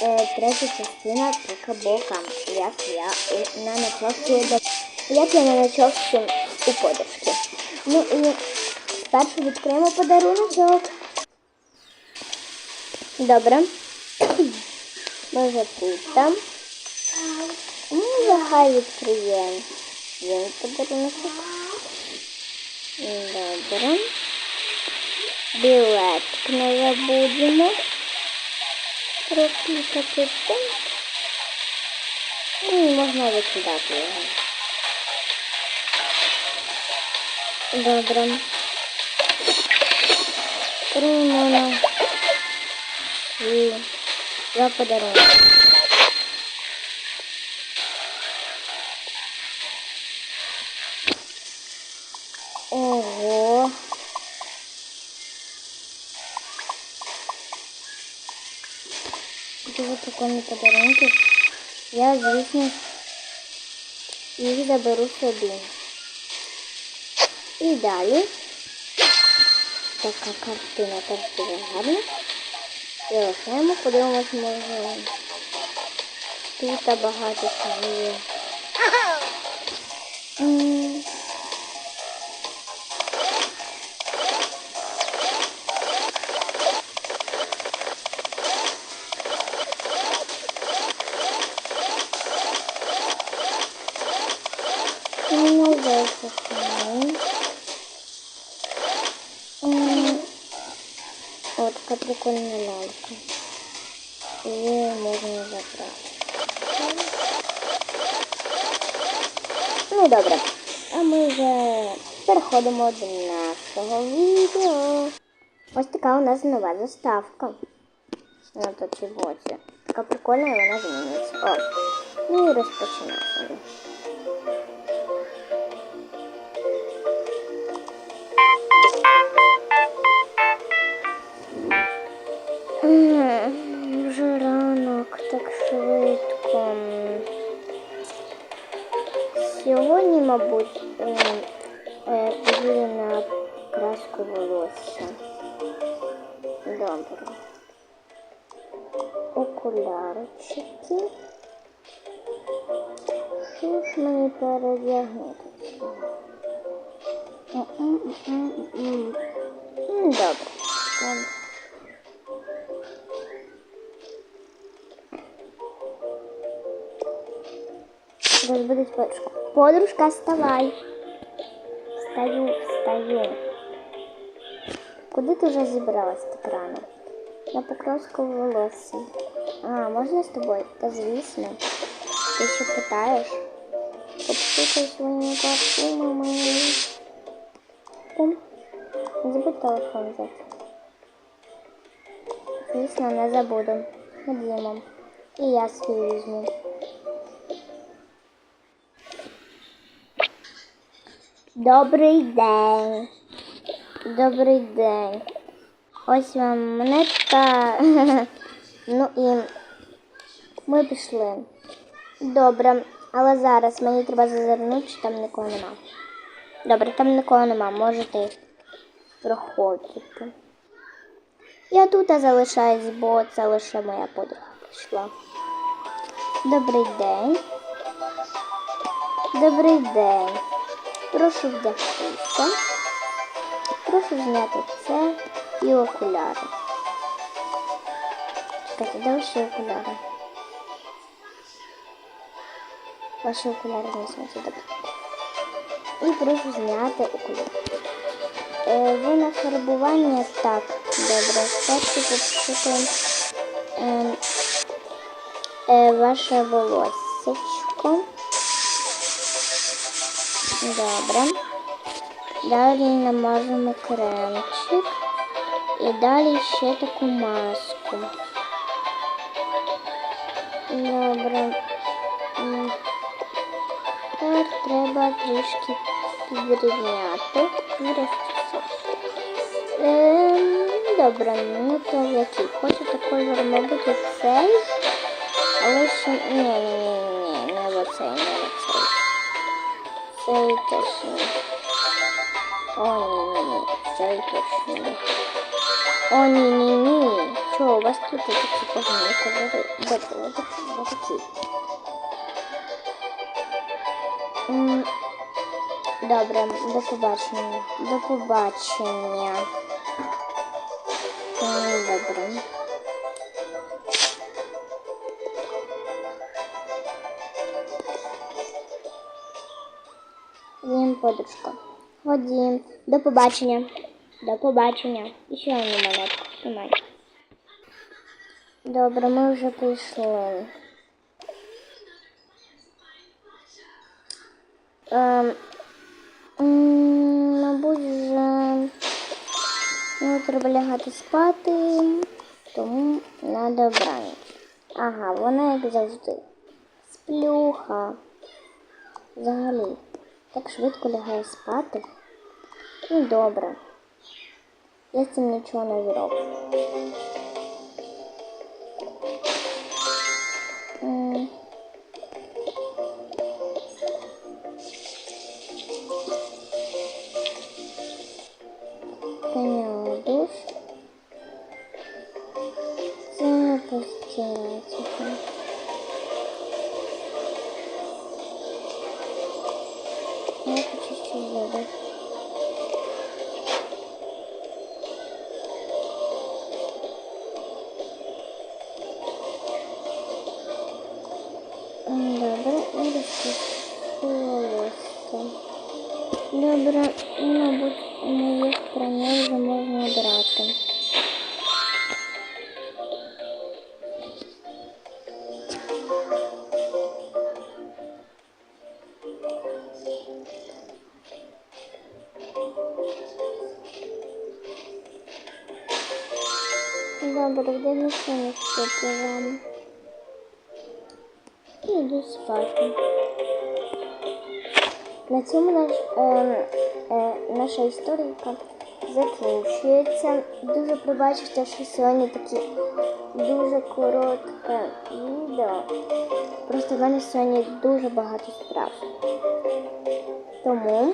Е, третя частина Пікабока. Як я на ночовці. Як я на ночовці у подружки. Ну і спершу відкриємо подарунок. Добре. Може тут там. Ну, нехай відкриємо. Він подарунок. Добре. Білетик не забудемо. Проклікати. Ну, і можна викидати його. Добре. Кримона. І два подарунки. Дуже прикольні подарунки. Я, звісно, їх заберу собі. І далі така картина теж дуже гарна. І окремо подивимось, може тут багато чого є. Вот такая прикольная лялька. Ее можно забрать. Ну добре. А ми вже переходимо до нашого відео. Ось така у нас нова заставка. На тоці боці. Така прикольна і вона змінюється. О. Ну і розпочинаємо. Сьогодні, мабуть, е, е, піду на краску волосся. Добре. Окулярчики. Що ж мені передягнути? М-м-м-м-м. М, Добре. Добре. Разбудить подружку. Подружка, вставай. Встаю, встаю. Куди ти вже зібралась так рано? На покраску волосся. А, можна з тобою? Та звісно. Ти ще питаєш? Попшукай свою парфумами. Пум. Не забудь телефон взяти. Звісно, не забуду. Ходімо. І я свій візьму. Добрий день. Добрий день. Ось вам монетка. ну і ми пішли. Добре, але зараз мені треба зазирнути, чи там нікого нема. Добре, там нікого нема, можете проходити. Я тут залишаюсь, бо це лише моя подруга прийшла. Добрий день. Добрий день. Прошу вдягтися. Прошу зняти це і окуляри. Чекайте, де ваші окуляри? Ваші окуляри не добре. І прошу зняти окуляри. Е, ви на фарбування так. Добре, спершу попшукаємо е, е, ваше волоссячко. Добре. Далі намажемо кремчик. І далі ще таку маску. Добре. Тепер треба трішки підрівняти. Ем, добре, ну то який? Хочете кольор, мабуть, цей. Але ще... Ні, ні, ні, ні, не оцей, не оцей. Цей точно. О, ні, ні, ні, цей точно. О, ні, ні, ні. Чого у вас тут такі погані кольори? Де були такі? Де такі? Добре, до побачення. До побачення. Добре. Подружка. Ходім. До побачення. До побачення. І ще одну монетку. Тримай. Добре, ми вже прийшли. Ем, мабуть, вже ну, треба лягати спати, тому на добраніч. Ага, вона як завжди. Сплюха. Взагалі, так швидко лягає спати. Ну, добре. Я з цим нічого не зроблю. Я почищу зуби. М, Добре, і розчищу волосся. Добре, мабуть, моїх прання вже можна брати. Добре, де ніхто не вступить вам. Іду спати. На цьому наш, е, е, наша історика закінчується. Дуже пробачте, що сьогодні таке дуже коротке відео. Просто в мене сьогодні дуже багато справ. Тому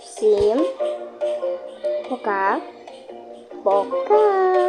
всім пока. Пока.